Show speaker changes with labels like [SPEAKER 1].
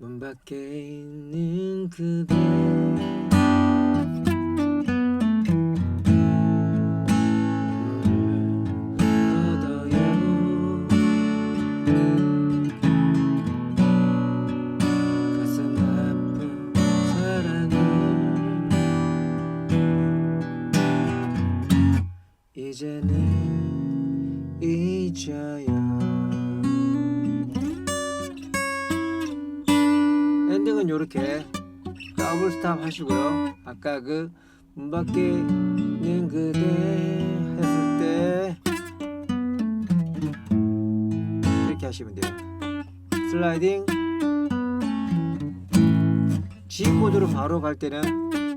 [SPEAKER 1] 밖에 있는 그대 이제는 잊어요 엔딩은 요렇게 더블 스탑 하시고요. 아까 그 문 밖에 있는 그대 했을 때 이렇게 하시면 돼요. 슬라이딩. G 코드로 바로 갈 때는